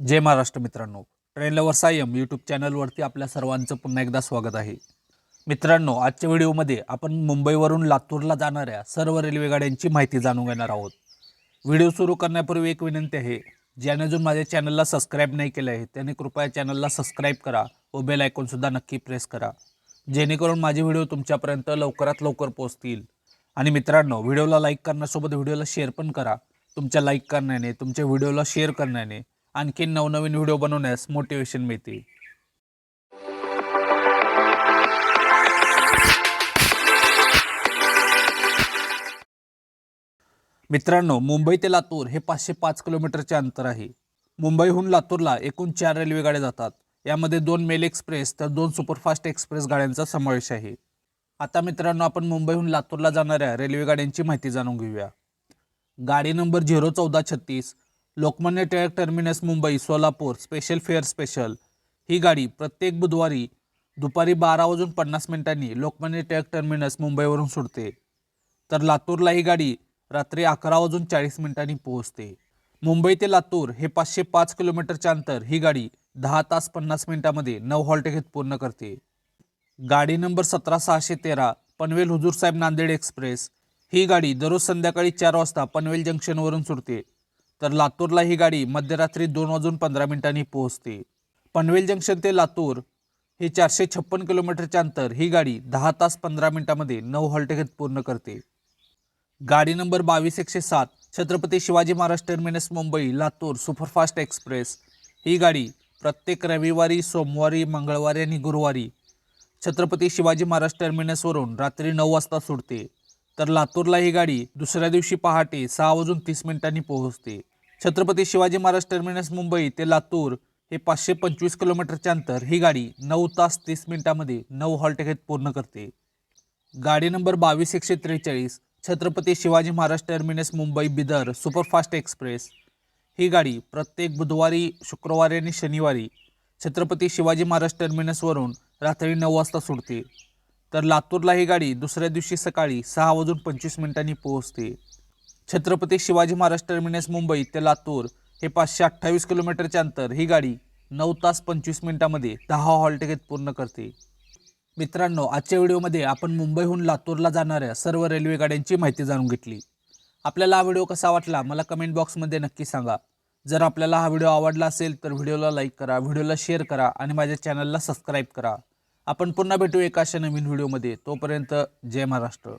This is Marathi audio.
जय महाराष्ट्र मित्रांनो. ट्रेन लवर सायम यूट्यूब चॅनलवरती आपल्या सर्वांचं पुन्हा एकदा स्वागत आहे. मित्रांनो आजच्या व्हिडिओमध्ये आपण मुंबईवरून लातूरला जाणाऱ्या सर्व रेल्वेगाड्यांची माहिती जाणून घेणार आहोत. व्हिडिओ सुरू करण्यापूर्वी एक विनंती आहे ज्याने अजून माझ्या चॅनलला सबस्क्राईब नाही केलं आहे त्याने कृपया चॅनलला सबस्क्राईब करा व बेल आयकॉनसुद्धा नक्की प्रेस करा. जेणेकरून माझे व्हिडिओ तुमच्यापर्यंत लवकरात लवकर पोहोचतील. आणि मित्रांनो व्हिडिओला लाईक करण्यासोबत व्हिडिओला शेअर पण करा. तुमच्या लाईक करण्याने तुमच्या व्हिडिओला शेअर करण्याने आणखी नवनवीन व्हिडिओ बनवण्यास मोटिवेशन मिळते मित्रांनो मुंबई ते लातूर हे पाचशे पाच किलोमीटरचे अंतर आहे. मुंबईहून लातूरला एकूण चार रेल्वेगाड्या जातात. यामध्ये दोन मेल एक्सप्रेस तर दोन सुपरफास्ट एक्सप्रेस गाड्यांचा समावेश आहे. आता मित्रांनो आपण मुंबईहून लातूरला जाणाऱ्या रेल्वेगाड्यांची माहिती जाणून घेऊया. गाडी नंबर झिरो चौदा छत्तीस Lokmanya Tilak terminus Mumbai Solapur special fare special ही गाडी प्रत्येक बुधवारी दुपारी बारा वाजून पन्नास मिनिटांनी लोकमान्य टिळक टर्मिनस मुंबईवरून सुटते. तर लातूरला ही गाडी रात्री अकरा वाजून चाळीस मिनिटांनी पोहोचते. मुंबई ते लातूर हे पाचशे पाच किलोमीटरच्या अंतर ही गाडी दहा तास पन्नास मिनिटांमध्ये नऊ हॉल्ट घेत पूर्ण करते. गाडी नंबर सतरा सहाशे तेरा पनवेल हुजूरसाहेब नांदेड एक्सप्रेस. ही गाडी दररोज संध्याकाळी चार वाजता पनवेल जंक्शनवरून सुटते. तर लातूरला ही गाडी मध्यरात्री दोन वाजून पंधरा मिनिटांनी पोहोचते. पनवेल जंक्शन ते लातूर हे चारशे छप्पन किलोमीटरच्या अंतर ही गाडी दहा तास पंधरा मिनिटामध्ये नऊ हॉल्ट घेत पूर्ण करते. गाडी नंबर बावीस एकशे सात Chhatrapati Shivaji Maharaj terminus Mumbai Latur superfast express. ही गाडी प्रत्येक रविवारी सोमवारी मंगळवारी आणि गुरुवारी छत्रपती शिवाजी महाराज टर्मिनसवरून रात्री नऊ वाजता सुटते. तर लातूरला ही गाडी दुसऱ्या दिवशी पहाटे सहा वाजून तीस मिनिटांनी पोहोचते. छत्रपती शिवाजी महाराज टर्मिनस मुंबई ते लातूर हे पाचशे पंचवीस किलोमीटरचे अंतर. ही गाडी नऊ तास तीस मिनिटामध्ये नऊ हॉल्ट घेत पूर्ण करते. गाडी नंबर बावीस एकशे त्रेचाळीस Chhatrapati Shivaji Maharaj terminus Mumbai Bidar superfast express. ही गाडी प्रत्येक बुधवारी शुक्रवारी आणि शनिवारी छत्रपती शिवाजी महाराज टर्मिनसवरून रात्री नऊ वाजता सुटते तर लातूरला ही गाडी दुसऱ्या दिवशी सकाळी सहा वाजून पंचवीस मिनिटांनी पोहोचते. छत्रपती शिवाजी महाराज टर्मिनस मुंबई ते लातूर हे पाचशे अठ्ठावीस किलोमीटरचे अंतर. ही गाडी नऊ तास पंचवीस मिनिटामध्ये दहा हॉल्ट घेत पूर्ण करते. मित्रांनो आजच्या व्हिडिओमध्ये आपण मुंबईहून लातूरला जाणाऱ्या सर्व रेल्वे गाड्यांची माहिती जाणून घेतली. आपल्याला हा व्हिडिओ कसा वाटला मला कमेंट बॉक्समध्ये नक्की सांगा. जर आपल्याला हा व्हिडिओ आवडला असेल तर व्हिडिओला लाईक करा व्हिडिओला शेअर करा आणि माझ्या चॅनलला सबस्क्राईब करा. आपण पुन्हा भेटू एका अशा नवीन व्हिडिओमध्ये. तोपर्यंत जय महाराष्ट्र.